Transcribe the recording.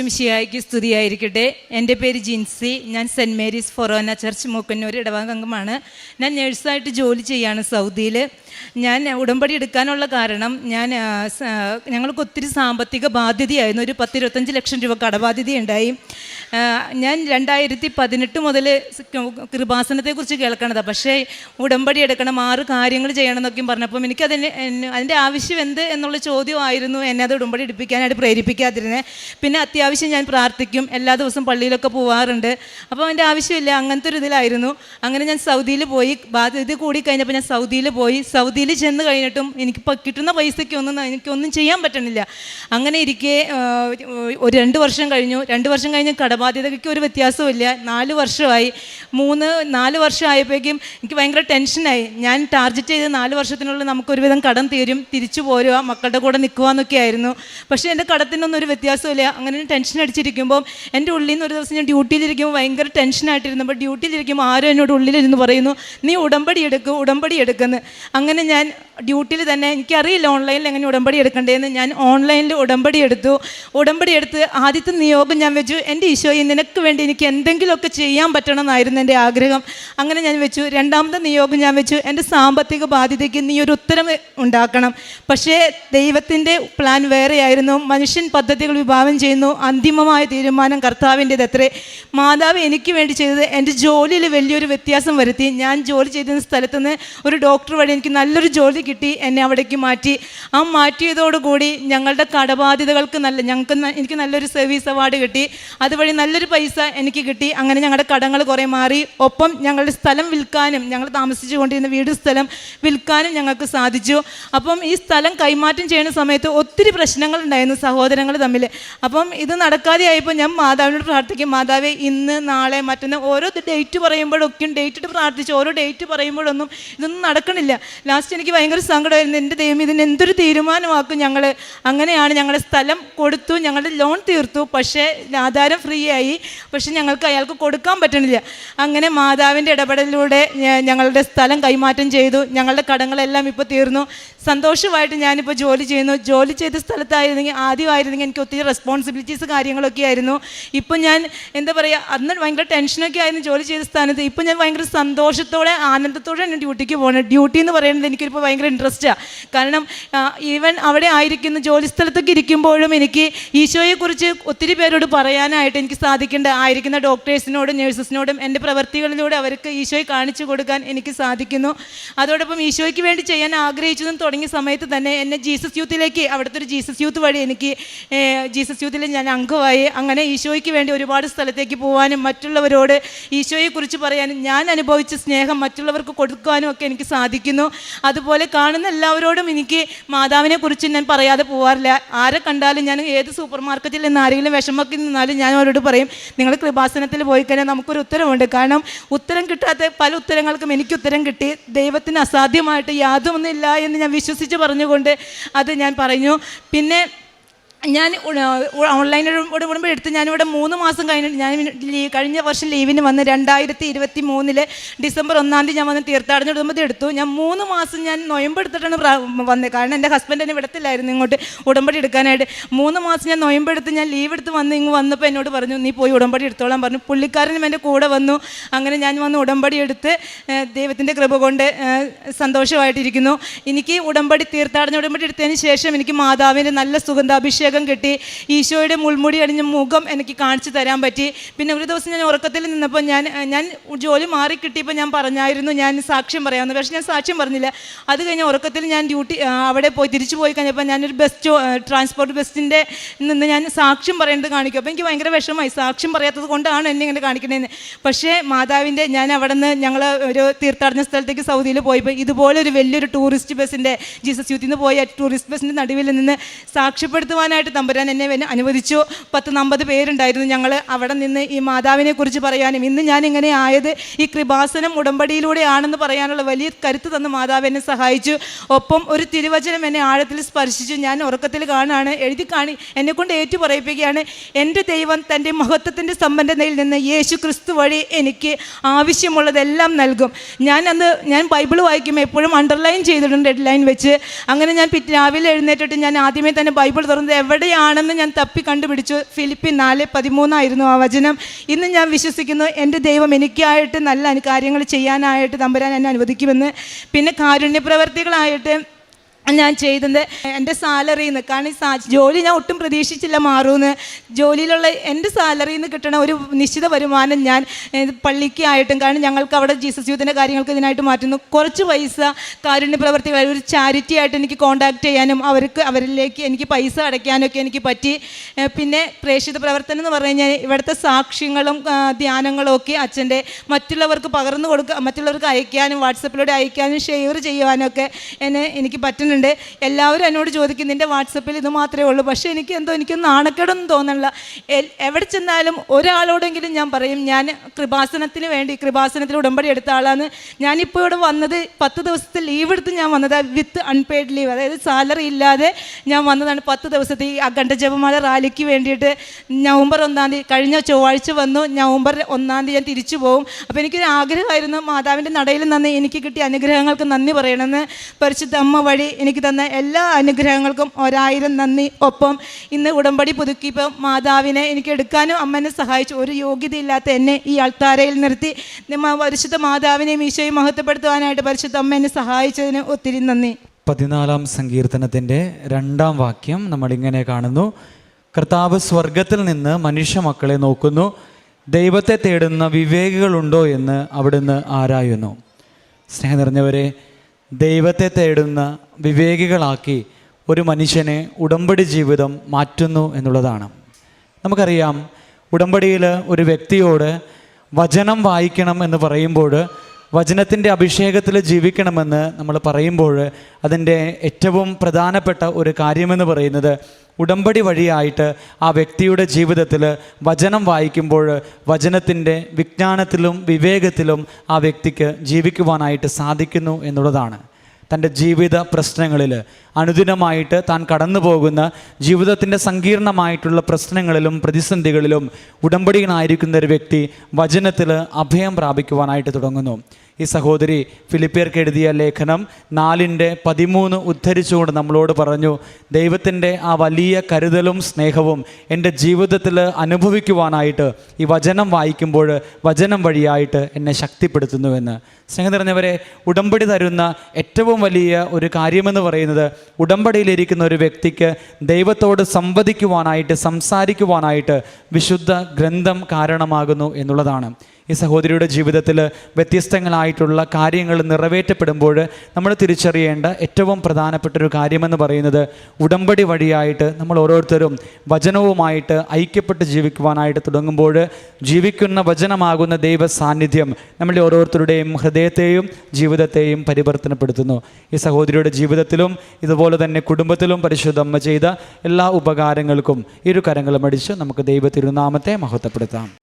ശിയായിക്ക് സ്തുതിയായിരിക്കട്ടെ. എന്റെ പേര് ജിൻസി. ഞാൻ saint Mary's forane church Mookkannoor ഇടവാംഗമാണ് ഞാൻ നേഴ്സായിട്ട് ജോലി ചെയ്യാണ് സൗദിയിൽ. ഞാൻ ഉടമ്പടി എടുക്കാനുള്ള കാരണം ഞാൻ ഞങ്ങൾക്ക് ഒത്തിരി സാമ്പത്തിക ബാധ്യതയായിരുന്നു. ഒരു പത്തിരുപത്തഞ്ച് ലക്ഷം രൂപ കടബാധ്യതയുണ്ടായി. ഞാൻ രണ്ടായിരത്തി പതിനെട്ട് മുതൽ കൃപാസനത്തെക്കുറിച്ച് കേൾക്കണതാണ് പക്ഷേ ഉടമ്പടി എടുക്കണം ആറ് കാര്യങ്ങൾ ചെയ്യണം എന്നൊക്കെയും പറഞ്ഞപ്പം എനിക്കതിന് അതിന്റെ ആവശ്യം എന്ത് എന്നുള്ള ചോദ്യമായിരുന്നു എന്നെ അത് ഉടമ്പടി എടുപ്പിക്കാനായിട്ട് പ്രേരിപ്പിക്കാതിരുന്നത് പിന്നെ അത്യാവശ്യം ഞാൻ പ്രാർത്ഥിക്കും എല്ലാ ദിവസവും പള്ളിയിലൊക്കെ പോവാറുണ്ട്. അപ്പോൾ അതിന്റെ ആവശ്യമില്ല അങ്ങനത്തെ ഒരു ഇതിലായിരുന്നു. അങ്ങനെ ഞാൻ സൗദിയിൽ പോയി ബാധ്യത കൂടി കഴിഞ്ഞപ്പോൾ ഞാൻ സൗദിയിൽ പോയി. സൗദിയിൽ ചെന്ന് കഴിഞ്ഞിട്ടും എനിക്ക് കിട്ടുന്ന പൈസയ്ക്കൊന്നും എനിക്കൊന്നും ചെയ്യാൻ പറ്റണില്ല. അങ്ങനെ ഇരിക്കെ ഒരു രണ്ട് വർഷം കഴിഞ്ഞു. രണ്ട് വർഷം കഴിഞ്ഞ് കടബാധ്യതയ്ക്ക് ഒരു വ്യത്യാസമില്ല നാല് വർഷമായി. മൂന്ന് നാല് വർഷം ആയപ്പോഴേക്കും എനിക്ക് ഭയങ്കര ടെൻഷനായി. ഞാൻ ടാർഗറ്റ് ചെയ്ത് നാല് വർഷത്തിനുള്ളിൽ നമുക്കൊരുവിധം കടം തീരും തിരിച്ചു പോരുക മക്കളുടെ കൂടെ നിൽക്കുക എന്നൊക്കെ ആയിരുന്നു. പക്ഷേ എന്റെ കടത്തിനൊന്നും ഒരു വ്യത്യാസമില്ല അങ്ങനെ ടെൻഷൻ അടിച്ചിരിക്കുമ്പോൾ എന്റെ ഉള്ളിൽ നിന്ന് ഒരു ദിവസം ഞാൻ ഡ്യൂട്ടിയിലിരിക്കുമ്പോൾ ഭയങ്കര ടെൻഷനായിട്ടിരുന്നപ്പോൾ ഡ്യൂട്ടിയിലിരിക്കുമ്പോൾ ആരും എന്നോട് ഉള്ളിലിരുന്ന് പറയുന്നു നീ ഉടമ്പടി എടുക്കും ഉടമ്പടി എടുക്കുന്നു അങ്ങനെ ഞാൻ ഡ്യൂട്ടിയിൽ തന്നെ എനിക്കറിയില്ല ഓൺലൈനിൽ എങ്ങനെ ഉടമ്പടി എടുക്കണ്ടേന്ന്. ഞാൻ ഓൺലൈനിൽ ഉടമ്പടി എടുത്തു. ഉടമ്പടി എടുത്ത് ആദ്യത്തെ നിയോഗം ഞാൻ വെച്ചു. എന്റെ ഈശോയെ നിനക്ക് വേണ്ടി എനിക്ക് എന്തെങ്കിലുമൊക്കെ ചെയ്യാൻ പറ്റണമെന്നായിരുന്നു എന്റെ ആഗ്രഹം. അങ്ങനെ ഞാൻ വെച്ചു. രണ്ടാമത്തെ നിയോഗം ഞാൻ വെച്ചു. എന്റെ സാമ്പത്തിക ബാധ്യതയ്ക്ക് നീ ഒരു ഉത്തരം ഉണ്ടാക്കണം. പക്ഷേ ദൈവത്തിന്റെ പ്ലാൻ വേറെയായിരുന്നു. മനുഷ്യൻ പദ്ധതികൾ വിഭാവനം ചെയ്യുന്നു. അന്തിമമായ തീരുമാനം കർത്താവിന്റെത് അത്രേ മാതാവ് എനിക്ക് വേണ്ടി ചെയ്തത് എന്റെ ജോലിയിൽ വലിയൊരു വ്യത്യാസം വരുത്തി. ഞാൻ ജോലി ചെയ്തിരുന്ന സ്ഥലത്ത് നിന്ന് ഒരു ഡോക്ടർ വഴി എനിക്ക് നല്ലൊരു ജോലി കിട്ടി എന്നെ അവിടേക്ക് മാറ്റി. ആ മാറ്റിയതോടുകൂടി ഞങ്ങളുടെ കടബാധ്യതകൾക്ക് നല്ല ഞങ്ങൾക്ക് എനിക്ക് നല്ലൊരു സർവീസ് അവാർഡ് കിട്ടി. അതുവഴി നല്ലൊരു പൈസ എനിക്ക് കിട്ടി. അങ്ങനെ ഞങ്ങളുടെ കടങ്ങൾ കുറേ മാറി. ഒപ്പം ഞങ്ങളുടെ സ്ഥലം വിൽക്കാനും ഞങ്ങൾ താമസിച്ചു കൊണ്ടിരുന്ന വീട് സ്ഥലം വിൽക്കാനും ഞങ്ങൾക്ക് സാധിച്ചു. അപ്പം ഈ സ്ഥലം കൈമാറ്റം ചെയ്യുന്ന സമയത്ത് ഒത്തിരി പ്രശ്നങ്ങൾ ഉണ്ടായിരുന്നു സഹോദരങ്ങൾ തമ്മിൽ. അപ്പം ഇത് നടക്കാതെ ആയപ്പോൾ ഞാൻ മാതാവിനോട് പ്രാർത്ഥിക്കും മാതാവ് ഇന്ന് നാളെ മറ്റന്ന് ഓരോ ഡേറ്റ് പറയുമ്പോഴൊക്കെയും ഡേറ്റ് ഇട്ട് പ്രാർത്ഥിച്ചു ഓരോ ഡേറ്റ് പറയുമ്പോഴൊന്നും ഇതൊന്നും നടക്കണില്ല. ലാസ്റ്റ് എനിക്ക് ഭയങ്കര സങ്കടമായിരുന്നു. എന്റെ ദൈവം ഇതിന് എന്തൊരു തീരുമാനമാക്കും ഞങ്ങൾ അങ്ങനെയാണ് ഞങ്ങളുടെ സ്ഥലം കൊടുത്തു ഞങ്ങളുടെ ലോൺ തീർത്തു. പക്ഷേ ആധാരം ഫ്രീ ആയി. പക്ഷെ ഞങ്ങൾക്ക് അയാൾക്ക് കൊടുക്കാൻ പറ്റണില്ല. അങ്ങനെ മാതാവിന്റെ ഇടപെടലിലൂടെ ഞങ്ങളുടെ സ്ഥലം കൈമാറ്റം ചെയ്തു. ഞങ്ങളുടെ കടങ്ങളെല്ലാം ഇപ്പോൾ തീർന്നു. സന്തോഷമായിട്ട് ഞാനിപ്പോൾ ജോലി ചെയ്യുന്നു. ജോലി ചെയ്ത സ്ഥലത്തായിരുന്നെങ്കിൽ ആദ്യമായിരുന്നെങ്കിൽ എനിക്ക് ഒത്തിരി റെസ്പോൺസിബിലിറ്റീസ് കാര്യങ്ങളൊക്കെ ആയിരുന്നു. ഇപ്പം ഞാൻ എന്താ പറയുക അന്ന് ഭയങ്കര ടെൻഷനൊക്കെ ആയിരുന്നു ജോലി ചെയ്ത സ്ഥാനത്ത്. ഇപ്പം ഞാൻ ഭയങ്കര സന്തോഷത്തോടെ ആനന്ദത്തോടെ ഞാൻ ഡ്യൂട്ടിക്ക് പോകുന്നത് ഡ്യൂട്ടി എന്ന് പറയുന്നത് എനിക്കിപ്പോൾ ഭയങ്കര ഇൻട്രസ്റ്റാണ് കാരണം ഈവൻ അവിടെ ആയിരിക്കുന്ന ജോലി സ്ഥലത്തൊക്കെ ഇരിക്കുമ്പോഴും എനിക്ക് ഈശോയെക്കുറിച്ച് ഒത്തിരി പേരോട് പറയാനായിട്ട് എനിക്ക് സാധിക്കേണ്ട ആയിരിക്കുന്ന ഡോക്ടേഴ്സിനോടും നേഴ്സസിനോടും എന്റെ പ്രവർത്തികളിലൂടെ അവർക്ക് ഈശോയെ കാണിച്ചു കൊടുക്കാൻ എനിക്ക് സാധിക്കുന്നു. അതോടൊപ്പം ഈശോയ്ക്ക് വേണ്ടി ചെയ്യാൻ ആഗ്രഹിച്ചതും തുടങ്ങിയ സമയത്ത് തന്നെ എന്നെ ജീസസ് യൂത്തിലേക്ക് അവിടുത്തെ ഒരു ജീസസ് യൂത്ത് വഴി എനിക്ക് ജീസസ് യൂത്തിൽ ഞാൻ അംഗമായി. അങ്ങനെ ഈശോയ്ക്ക് വേണ്ടി ഒരുപാട് സ്ഥലത്തേക്ക് പോകാനും മറ്റുള്ളവരോട് ഈശോയെക്കുറിച്ച് പറയാനും ഞാൻ അനുഭവിച്ച സ്നേഹം മറ്റുള്ളവർക്ക് കൊടുക്കാനും ഒക്കെ എനിക്ക് സാധിക്കുന്നു. അതുപോലെ കാണുന്ന എല്ലാവരോടും എനിക്ക് മാതാവിനെ കുറിച്ച് ഞാൻ പറയാതെ പോവാറില്ല. ആരെ കണ്ടാലും ഞാൻ ഏത് സൂപ്പർ മാർക്കറ്റിൽ നിന്ന് ആരെങ്കിലും വിഷമക്കി നിന്നാലും ഞാൻ അവരോട് പറയും നിങ്ങൾ കൃപാസനത്തിൽ പോയി കഴിഞ്ഞാൽ നമുക്കൊരു ഉത്തരമുണ്ട് കാരണം ഉത്തരം കിട്ടാത്ത പല ഉത്തരങ്ങൾക്കും എനിക്ക് ഉത്തരം കിട്ടി. ദൈവത്തിന് അസാധ്യമായിട്ട് യാതൊന്നുമില്ല എന്ന് ഞാൻ വിശ്വസിച്ച് പറഞ്ഞുകൊണ്ട് അത് ഞാൻ പറഞ്ഞു. പിന്നെ ഞാൻ ഓൺലൈൻ ഉടമ്പടി എടുത്ത് ഞാനിവിടെ മൂന്ന് മാസം കഴിഞ്ഞു ഞാൻ കഴിഞ്ഞ വർഷം ലീവിന് വന്ന് രണ്ടായിരത്തി ഇരുപത്തി മൂന്നിൽ ഡിസംബർ ഒന്നാം തീയതി ഞാൻ വന്ന് തീർത്ഥാടന ഉടമ്പടി എടുത്തു. ഞാൻ മൂന്ന് മാസം ഞാൻ നൊയമ്പ് എടുത്തിട്ടാണ് വന്നത് കാരണം എന്റെ ഹസ്ബൻഡ് എന്നെ വിടത്തില്ലായിരുന്നു ഇങ്ങോട്ട് ഉടമ്പടി എടുക്കാനായിട്ട്. മൂന്ന് മാസം ഞാൻ നൊയമ്പ് എടുത്ത് ഞാൻ ലീവ് എടുത്ത് വന്ന് ഇങ്ങ് വന്നപ്പോൾ എന്നോട് പറഞ്ഞു നീ പോയി ഉടമ്പടി എടുത്തോളാൻ പറഞ്ഞു പുള്ളിക്കാരനും എന്റെ കൂടെ വന്നു. അങ്ങനെ ഞാൻ വന്ന് ഉടമ്പടി എടുത്ത് ദൈവത്തിന്റെ കൃപ കൊണ്ട് സന്തോഷമായിട്ടിരിക്കുന്നു. എനിക്ക് ഉടമ്പടി തീർത്ഥാടന ഉടമ്പടി എടുത്തതിന് ശേഷം എനിക്ക് മാതാവിന്റെ നല്ല സുഗന്ധാഭിഷേകം കിട്ടി ഈശോയുടെ മുൾമുടി അണിഞ്ഞ മുഖം എനിക്ക് കാണിച്ചു തരാൻ പറ്റി. പിന്നെ ഒരു ദിവസം ഞാൻ ഉറക്കത്തിൽ നിന്നപ്പോൾ ഞാൻ ഞാൻ ജോലി മാറി കിട്ടിയപ്പോൾ ഞാൻ പറഞ്ഞായിരുന്നു ഞാൻ സാക്ഷ്യം പറയാമെന്ന്. പക്ഷേ ഞാൻ സാക്ഷ്യം പറഞ്ഞില്ല. അത് കഴിഞ്ഞ ഉറക്കത്തിൽ ഞാൻ ഡ്യൂട്ടി അവിടെ പോയി തിരിച്ചു പോയി കഴിഞ്ഞപ്പോൾ ഞാനൊരു ബസ് ട്രാൻസ്പോർട്ട് ബസ്സിന്റെ നിന്ന് ഞാൻ സാക്ഷ്യം പറയേണ്ടത് കാണിക്കും. അപ്പോൾ എനിക്ക് ഭയങ്കര വിഷമമായി. സാക്ഷ്യം പറയാത്തത് കൊണ്ടാണ് എന്നെ ഇങ്ങനെ കാണിക്കണേന്ന്. പക്ഷേ മാതാവിന്റെ ഞാൻ അവിടെ നിന്ന് ഞങ്ങൾ ഒരു തീർത്ഥാടന സ്ഥലത്തേക്ക് സൗദിയിൽ പോയപ്പോൾ ഇതുപോലെ ഒരു വലിയൊരു ടൂറിസ്റ്റ് ബസ്സിന്റെ ജീസസ് യൂത്തിൽ നിന്ന് പോയ ടൂറിസ്റ്റ് ബസ്സിന്റെ നടുവിൽ നിന്ന് സാക്ഷ്യപ്പെടുത്തുവാനായിട്ട് തമ്പുരാൻ എന്നെ അനുവദിച്ചു. പത്ത് നമ്പത് പേരുണ്ടായിരുന്നു ഞങ്ങൾ അവിടെ നിന്ന് ഈ മാതാവിനെ കുറിച്ച് പറയാനും ഇന്ന് ഞാൻ ഇങ്ങനെ ആയത് ഈ കൃപാസനം ഉടമ്പടിയിലൂടെയാണെന്ന് പറയാനുള്ള വലിയ കരുത്ത് തന്ന് മാതാവ് എന്നെ സഹായിച്ചു. ഒപ്പം ഒരു തിരുവചനം എന്നെ ആഴത്തിൽ സ്പർശിച്ചു. ഞാൻ ഉറക്കത്തിൽ കാണാണ്. എഴുതി കാണി എന്നെക്കൊണ്ട് ഏറ്റു പറയിപ്പിക്കുകയാണ് എന്റെ ദൈവം തന്റെ മഹത്വത്തിന്റെ സമ്പന്നതയിൽ നിന്ന് യേശു ക്രിസ്തു വഴി എനിക്ക് ആവശ്യമുള്ളതെല്ലാം നൽകും. ഞാൻ അന്ന് ഞാൻ ബൈബിൾ വായിക്കുമ്പോൾ എപ്പോഴും അണ്ടർലൈൻ ചെയ്തിട്ടുണ്ട് ഡെഡ് ലൈൻ വെച്ച്. അങ്ങനെ ഞാൻ രാവിലെ എഴുന്നേറ്റിട്ട് ഞാൻ ആദ്യമേ തന്നെ ബൈബിൾ തുറന്ന് എവിടെ എവിടെയാണെന്ന് ഞാൻ തപ്പി കണ്ടുപിടിച്ചു. ഫിലിപ്പി നാല് പതിമൂന്നായിരുന്നു ആ വചനം. ഇന്ന് ഞാൻ വിശ്വസിക്കുന്നു എന്റെ ദൈവം എനിക്കായിട്ട് നല്ല കാര്യങ്ങൾ ചെയ്യാനായിട്ട് തമ്പുരാൻ എന്നെ അനുവദിക്കുമെന്ന്. പിന്നെ കാരുണ്യ പ്രവർത്തികളായിട്ട് ഞാൻ ചെയ്തത് എന്റെ സാലറിയിൽ നിന്ന് കാരണം ഈ സാ- ജോലി ഞാൻ ഒട്ടും പ്രതീക്ഷിച്ചില്ല മാറുമെന്ന് ജോലിയിലുള്ള എന്റെ സാലറിയിൽ നിന്ന് കിട്ടണ ഒരു നിശ്ചിത വരുമാനം ഞാൻ പള്ളിക്ക് ആയിട്ടും കാരണം ഞങ്ങൾക്ക് അവിടെ ജീസസ് യൂത്തിന്റെ കാര്യങ്ങൾക്ക് ഇതിനായിട്ട് മാറ്റുന്നു. കുറച്ച് പൈസ കാരുണ്യ പ്രവർത്തികൾ ഒരു ചാരിറ്റി ആയിട്ട് എനിക്ക് കോൺടാക്ട് ചെയ്യാനും അവർക്ക് അവരിലേക്ക് എനിക്ക് പൈസ അടയ്ക്കാനൊക്കെ എനിക്ക് പറ്റി. പിന്നെ പ്രേക്ഷിത പ്രവർത്തനം എന്ന് പറഞ്ഞു കഴിഞ്ഞാൽ ഇവിടുത്തെ സാക്ഷ്യങ്ങളും ധ്യാനങ്ങളും ഒക്കെ അച്ഛന്റെ മറ്റുള്ളവർക്ക് പകർന്നു കൊടുക്കുക മറ്റുള്ളവർക്ക് അയക്കാനും വാട്സപ്പിലൂടെ അയക്കാനും ഷെയർ ചെയ്യുവാനൊക്കെ എന്നെ എനിക്ക് പറ്റുന്നുണ്ട് എല്ലാവരും എന്നോട് ചോദിക്കും നിന്റെ വാട്സപ്പിൽ ഇത് മാത്രമേ ഉള്ളൂ. പക്ഷേ എനിക്ക് എന്തോ എനിക്ക് നാണക്കേടൊന്നും തോന്നണില്ല എവിടെ ചെന്നാലും ഒരാളോടെങ്കിലും ഞാൻ പറയും ഞാൻ കൃപാസനത്തിന് വേണ്ടി കൃപാസനത്തിൽ ഉടമ്പടി എടുത്ത ആളാണ്. ഞാനിപ്പോൾ ഇവിടെ വന്നത് പത്ത് ദിവസത്തെ ലീവ് എടുത്ത് ഞാൻ വന്നത് വിത്ത് അൺപെയ്ഡ് ലീവ് അതായത് സാലറി ഇല്ലാതെ ഞാൻ വന്നതാണ് പത്ത് ദിവസത്തെ ഈ അഖണ്ഡ ജപമാല റാലിക്ക് വേണ്ടിയിട്ട്. നവംബർ ഒന്നാം തീയതി കഴിഞ്ഞ ചൊവ്വാഴ്ച വന്നു നവംബർ ഒന്നാം തീയതി ഞാൻ തിരിച്ചു പോകും അപ്പോൾ എനിക്കൊരു ആഗ്രഹമായിരുന്നു മാതാവിന്റെ നടയിൽ നിന്ന് എനിക്ക് കിട്ടിയ അനുഗ്രഹങ്ങൾക്ക് നന്ദി പറയണമെന്ന്. പരിശുദ്ധ അമ്മ വഴി എനിക്ക് തന്ന എല്ലാ അനുഗ്രഹങ്ങൾക്കും ഒരായിരം നന്ദി. ഒപ്പം ഇന്ന് ഉടമ്പടി പുതുക്കിയപ്പോൾ മാതാവിനെ എനിക്ക് എടുക്കാനും അമ്മനെ സഹായിച്ചു. ഒരു യോഗ്യതയില്ലാത്ത എന്നെ ഈ അൾത്താരയിൽ നിർത്തി. നിമ്മ പരിശുദ്ധ മാതാവിനെ ഈശോയെ മഹത്വപ്പെടുത്തുവാനായിട്ട് പരിശുദ്ധ അമ്മ എന്നെ സഹായിച്ചതിന് ഒത്തിരി നന്ദി. പതിനാലാം സങ്കീർത്തനത്തിന്റെ രണ്ടാം വാക്യം നമ്മളിങ്ങനെ കാണുന്നു. കർത്താവ് സ്വർഗത്തിൽ നിന്ന് മനുഷ്യ മക്കളെ നോക്കുന്നു. ദൈവത്തെ തേടുന്ന വിവേകികളുണ്ടോ എന്ന് അവിടുന്ന് ആരായുന്നു? സ്നേഹം നിറഞ്ഞവരെ ദൈവത്തെ തേടുന്ന വിവേകികളാക്കി ഒരു മനുഷ്യനെ ഉടമ്പടി ജീവിതം മാറ്റുന്നു എന്നുള്ളതാണ്. നമുക്കറിയാം ഉടമ്പടിയിൽ ഒരു വ്യക്തിയോട് വചനം വായിക്കണം എന്ന് പറയുമ്പോൾ വചനത്തിന്റെ അഭിഷേകത്തിൽ ജീവിക്കണമെന്ന് നമ്മൾ പറയുമ്പോൾ അതിന്റെ ഏറ്റവും പ്രധാനപ്പെട്ട ഒരു കാര്യമെന്ന് പറയുന്നത് ഉടമ്പടി വഴിയായിട്ട് ആ വ്യക്തിയുടെ ജീവിതത്തിൽ വചനം വായിക്കുമ്പോൾ വചനത്തിന്റെ വിജ്ഞാനത്തിലും വിവേകത്തിലും ആ വ്യക്തിക്ക് ജീവിക്കുവാനായിട്ട് സാധിക്കുന്നു എന്നുള്ളതാണ്. തന്റെ ജീവിത പ്രശ്നങ്ങളിൽ അനുദിനമായിട്ട് താൻ കടന്നു പോകുന്ന ജീവിതത്തിന്റെ സങ്കീർണമായിട്ടുള്ള പ്രശ്നങ്ങളിലും പ്രതിസന്ധികളിലും ഉടമ്പടികളായിരിക്കുന്ന ഒരു വ്യക്തി വചനത്തിൽ അഭയം പ്രാപിക്കുവാനായിട്ട് തുടങ്ങുന്നു. ഈ സഹോദരി ഫിലിപ്പിയർക്ക് എഴുതിയ ലേഖനം നാലിന്റെ പതിമൂന്ന് ഉദ്ധരിച്ചുകൊണ്ട് നമ്മളോട് പറഞ്ഞു ദൈവത്തിന്റെ ആ വലിയ കരുതലും സ്നേഹവും എന്റെ ജീവിതത്തിൽ അനുഭവിക്കുവാനായിട്ട് ഈ വചനം വായിക്കുമ്പോൾ വചനം വഴിയായിട്ട് എന്നെ ശക്തിപ്പെടുത്തുന്നുവെന്ന്. സ്നേഹം നിറഞ്ഞവരെ ഉടമ്പടി തരുന്ന ഏറ്റവും വലിയ ഒരു കാര്യമെന്ന് പറയുന്നത് ഉടമ്പടിയിലിരിക്കുന്ന ഒരു വ്യക്തിക്ക് ദൈവത്തോട് സംവദിക്കുവാനായിട്ട് സംസാരിക്കുവാനായിട്ട് വിശുദ്ധ ഗ്രന്ഥം കാരണമാകുന്നു എന്നുള്ളതാണ്. ഈ സഹോദരിയുടെ ജീവിതത്തിൽ വ്യത്യസ്തങ്ങളായിട്ടുള്ള കാര്യങ്ങൾ നിറവേറ്റപ്പെടുമ്പോൾ നമ്മൾ തിരിച്ചറിയേണ്ട ഏറ്റവും പ്രധാനപ്പെട്ട ഒരു കാര്യമെന്ന് പറയുന്നത് ഉടമ്പടി വഴിയായിട്ട് നമ്മൾ ഓരോരുത്തരും വചനവുമായിട്ട് ഐക്യപ്പെട്ട് ജീവിക്കുവാനായിട്ട് തുടങ്ങുമ്പോൾ ജീവിക്കുന്ന വചനമാകുന്ന ദൈവ സാന്നിധ്യം നമ്മളുടെ ഓരോരുത്തരുടെയും ഹൃദയത്തെയും ജീവിതത്തെയും പരിവർത്തനപ്പെടുത്തുന്നു. ഈ സഹോദരിയുടെ ജീവിതത്തിലും ഇതുപോലെ തന്നെ കുടുംബത്തിലും പരിശുദ്ധമ്മ ചെയ്ത എല്ലാ ഉപകാരങ്ങൾക്കും ഇരു കരങ്ങളും അടിച്ച് നമുക്ക് ദൈവ തിരുനാമത്തെ മഹത്വപ്പെടുത്താം.